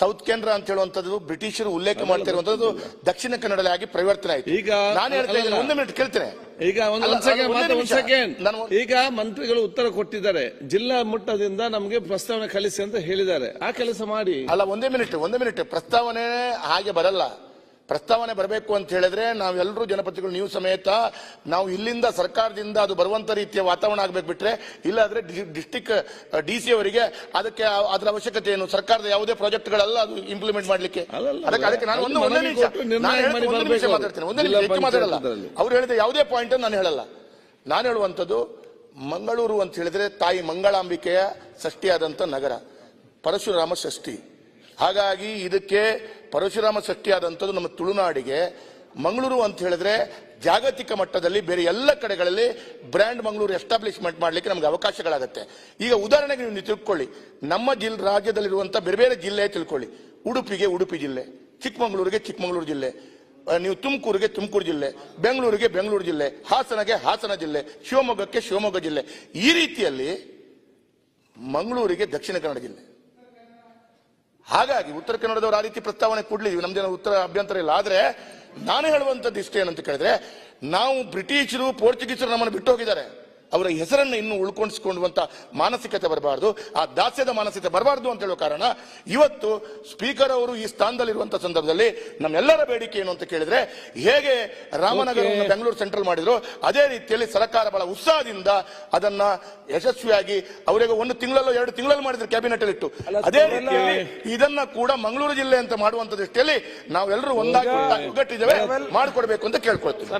South ಕೇಂದ್ರ ಅಂತ ಹೇಳುವಂತದ್ದು ಬ್ರಿಟಿಷರು ಉಲ್ಲೇಖ ಮಾಡ್ತಿರುವಂತದ್ದು ದಕ್ಷಿಣ ಕನ್ನಡದಲ್ಲಿ ಆಗಿ ಪರಿವರ್ತನೆ ಆಯ್ತು. ಈಗ ನಾನು ಹೇಳ್ತಾ ಇದ್ದೀನಿ ಒಂದು ಮಿನಿಟ್ ಕೇಳ್ತೇನೆ. ಈಗ ಈಗ ಮಂತ್ರಿಗಳು ಉತ್ತರ ಕೊಟ್ಟಿದ್ದಾರೆ. ಜಿಲ್ಲಾ ಮಟ್ಟದಿಂದ ನಮಗೆ ಪ್ರಸ್ತಾವನೆ ಕಳಿಸಿ ಅಂತ ಹೇಳಿದ್ದಾರೆ. ಆ ಕೆಲಸ ಮಾಡಿ. ಅಲ್ಲ ಒಂದೇ ಮಿನಿಟ್ ಒಂದೇ ಮಿನಿಟ್ ಪ್ರಸ್ತಾವನೆ ಹಾಗೆ ಬರಲ್ಲ. ಪ್ರಸ್ತಾವನೆ ಬರಬೇಕು ಅಂತ ಹೇಳಿದ್ರೆ ನಾವೆಲ್ಲರೂ ಜನಪತಿಗಳು ನೀವು ಸಮೇತ ನಾವು ಇಲ್ಲಿಂದ ಸರ್ಕಾರದಿಂದ ಅದು ಬರುವಂತ ರೀತಿಯ ವಾತಾವರಣ ಆಗಬೇಕು ಬಿಟ್ರೆ ಇಲ್ಲಾದ್ರೆ ಡಿಸ್ಟಿಕ್ ಡಿ ಸಿ ಅವರಿಗೆ ಅದಕ್ಕೆ ಅದರ ಅವಶ್ಯಕತೆ ಏನು? ಸರ್ಕಾರದ ಯಾವುದೇ ಪ್ರಾಜೆಕ್ಟ್ಗಳಲ್ಲ ಅದು ಇಂಪ್ಲಿಮೆಂಟ್ ಮಾಡ್ಲಿಕ್ಕೆ. ಅದಕ್ಕೆ ಅದಕ್ಕೆ ನಾನು ಒಂದು ಒಂದೇ ನಿಮಿಷ. ಮಾತಾಡ್ತೀನಿ ಒಂದೇ ನಿಮಿಷ ಹೆಚ್ಚು ಮಾತಾಡಲ್ಲ. ಅವ್ರು ಹೇಳಿದ ಯಾವುದೇ ಪಾಯಿಂಟ್ ನಾನು ಹೇಳಲ್ಲ. ನಾನು ಹೇಳುವಂಥದ್ದು ಮಂಗಳೂರು ಅಂತ ಹೇಳಿದ್ರೆ ತಾಯಿ ಮಂಗಳಾಂಬಿಕೆಯ ಷಷ್ಠಿಯಾದಂಥ ನಗರ ಪರಶುರಾಮ ಷಷ್ಠಿ ಹಾಗಾಗಿ ಇದಕ್ಕೆ ಪರಶುರಾಮ ಶಕ್ತಿ ಆದಂಥದ್ದು ನಮ್ಮ ತುಳುನಾಡಿಗೆ. ಮಂಗಳೂರು ಅಂತ ಹೇಳಿದ್ರೆ ಜಾಗತಿಕ ಮಟ್ಟದಲ್ಲಿ ಬೇರೆ ಎಲ್ಲ ಕಡೆಗಳಲ್ಲಿ ಬ್ರ್ಯಾಂಡ್ ಮಂಗಳೂರು ಎಸ್ಟಾಬ್ಲಿಷ್ಮೆಂಟ್ ಮಾಡಲಿಕ್ಕೆ ನಮಗೆ ಅವಕಾಶಗಳಾಗುತ್ತೆ. ಈಗ ಉದಾಹರಣೆಗೆ ನೀವು ತಿಳ್ಕೊಳ್ಳಿ. ನಮ್ಮ ಜಿಲ್ ರಾಜ್ಯದಲ್ಲಿರುವಂಥ ಬೇರೆ ಬೇರೆ ಜಿಲ್ಲೆ ತಿಳ್ಕೊಳ್ಳಿ. ಉಡುಪಿಗೆ ಉಡುಪಿ ಜಿಲ್ಲೆ, ಚಿಕ್ಕಮಗಳೂರಿಗೆ ಚಿಕ್ಕಮಗಳೂರು ಜಿಲ್ಲೆ ನೀವು ತುಮಕೂರಿಗೆ ತುಮಕೂರು ಜಿಲ್ಲೆ, ಬೆಂಗಳೂರಿಗೆ ಬೆಂಗಳೂರು ಜಿಲ್ಲೆ, ಹಾಸನಗೆ ಹಾಸನ ಜಿಲ್ಲೆ, ಶಿವಮೊಗ್ಗಕ್ಕೆ ಶಿವಮೊಗ್ಗ ಜಿಲ್ಲೆ. ಈ ರೀತಿಯಲ್ಲಿ ಮಂಗಳೂರಿಗೆ ದಕ್ಷಿಣ ಕನ್ನಡ ಜಿಲ್ಲೆ. ಹಾಗಾಗಿ ಉತ್ತರ ಕನ್ನಡದವರು ಆ ರೀತಿ ಪ್ರಸ್ತಾವನೆ ಕೊಡ್ಲಿದ್ವಿ ನಮ್ಮ ಉತ್ತರ ಅಭ್ಯಂತರ ಇಲ್ಲ. ಆದ್ರೆ ನಾನು ಹೇಳುವಂತದ್ದು ಇಷ್ಟೇನಂತ ಕೇಳಿದ್ರೆ, ನಾವು ಬ್ರಿಟಿಷರು, ಪೋರ್ಚುಗೀಸರು ನಮ್ಮನ್ನು ಬಿಟ್ಟು ಹೋಗಿದ್ದಾರೆ. ಅವರ ಹೆಸರನ್ನು ಇನ್ನು ಉಳ್ಕೊಂಡಿಸ್ಕೊಂಡುವಂಥ ಮಾನಸಿಕತೆ ಬರಬಾರ್ದು. ಆ ದಾಸ್ಯದ ಮಾನಸಿಕತೆ ಬರಬಾರ್ದು ಅಂತ ಹೇಳೋ ಕಾರಣ ಇವತ್ತು ಸ್ಪೀಕರ್ ಅವರು ಈ ಸ್ಥಾನದಲ್ಲಿರುವಂತ ಸಂದರ್ಭದಲ್ಲಿ ನಮ್ಮೆಲ್ಲರ ಬೇಡಿಕೆ ಏನು ಅಂತ ಕೇಳಿದ್ರೆ ಹೇಗೆ ರಾಮನಗರವನ್ನು ಬೆಂಗಳೂರು ಸೆಂಟ್ರಲ್ ಮಾಡಿದ್ರು ಅದೇ ರೀತಿಯಲ್ಲಿ ಸರ್ಕಾರ ಬಹಳ ಉತ್ಸಾಹದಿಂದ ಅದನ್ನ ಯಶಸ್ವಿಯಾಗಿ ಅವರಿಗೆ ಒಂದು ತಿಂಗಳಲ್ಲೋ ಎರಡು ತಿಂಗಳಲ್ಲಿ ಮಾಡಿದ್ರು ಕ್ಯಾಬಿನೆಟ್ ಅಲ್ಲಿ ಇಟ್ಟು ಅದೇ ರೀತಿಯಲ್ಲಿ ಇದನ್ನ ಕೂಡ ಮಂಗಳೂರು ಜಿಲ್ಲೆ ಅಂತ ಮಾಡುವಂತ ದೃಷ್ಟಿಯಲ್ಲಿ ನಾವೆಲ್ಲರೂ ಒಂದಾಗಿ ಒಗ್ಗಟ್ಟಿದ್ದೇವೆ ಮಾಡಿಕೊಡ್ಬೇಕು ಅಂತ ಕೇಳ್ಕೊಳ್ತೀವಿ.